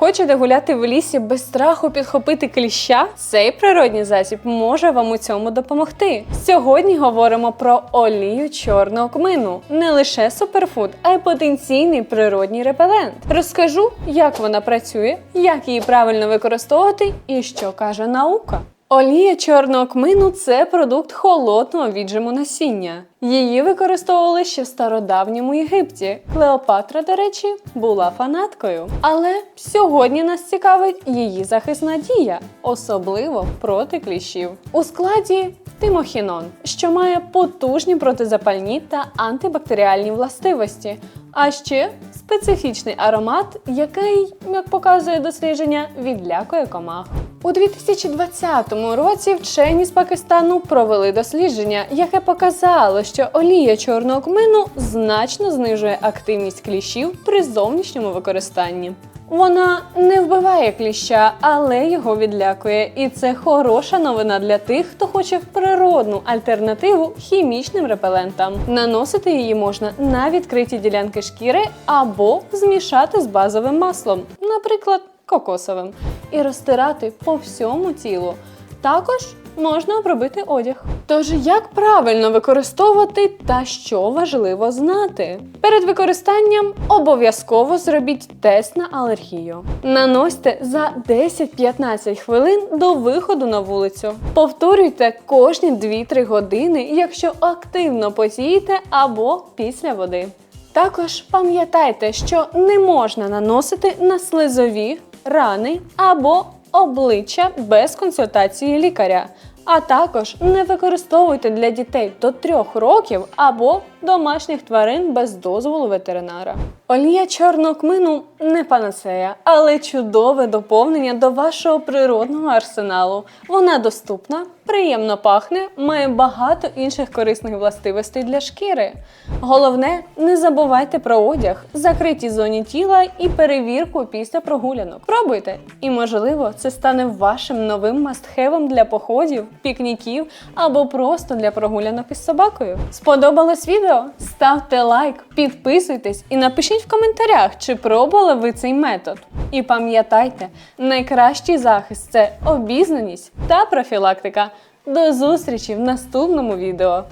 Хочете гуляти в лісі без страху підхопити кліща? Цей природній засіб може вам у цьому допомогти. Сьогодні говоримо про олію чорного кмину. Не лише суперфуд, а й потенційний природній репелент. Розкажу, як вона працює, як її правильно використовувати і що каже наука. Олія чорного кмину це продукт холодного віджиму насіння. Її використовували ще в стародавньому Єгипті. Клеопатра, до речі, була фанаткою. Але сьогодні нас цікавить її захисна дія, особливо проти кліщів. У складі тимохінон, що має потужні протизапальні та антибактеріальні властивості, а ще специфічний аромат, який, як показує дослідження, відлякує комах. У 2020 році вчені з Пакистану провели дослідження, яке показало, що олія чорного кмину значно знижує активність кліщів при зовнішньому використанні. Вона не вбиває кліща, але його відлякує. І це хороша новина для тих, хто хоче природну альтернативу хімічним репелентам. Наносити її можна на відкриті ділянки шкіри або змішати з базовим маслом, наприклад, кокосовим, і розтирати по всьому тілу. Також можна обробити одяг. Тож, як правильно використовувати та що важливо знати? Перед використанням обов'язково зробіть тест на алергію. Наносьте за 10-15 хвилин до виходу на вулицю. Повторюйте кожні 2-3 години, якщо активно потієте або після води. Також пам'ятайте, що не можна наносити на слизові, рани або обличчя без консультації лікаря. А також не використовуйте для дітей до 3 років або домашніх тварин без дозволу ветеринара. Олія чорного кмину не панацея, але чудове доповнення до вашого природного арсеналу. Вона доступна, приємно пахне, має багато інших корисних властивостей для шкіри. Головне, не забувайте про одяг, закриті зоні тіла і перевірку після прогулянок. Пробуйте, і можливо, це стане вашим новим мастхевом для походів, пікніків або просто для прогулянок із собакою. Сподобалось відео? Ставте лайк, підписуйтесь і напишіть в коментарях, чи пробували ви цей метод. І пам'ятайте, найкращий захист це обізнаність та профілактика. До зустрічі в наступному відео.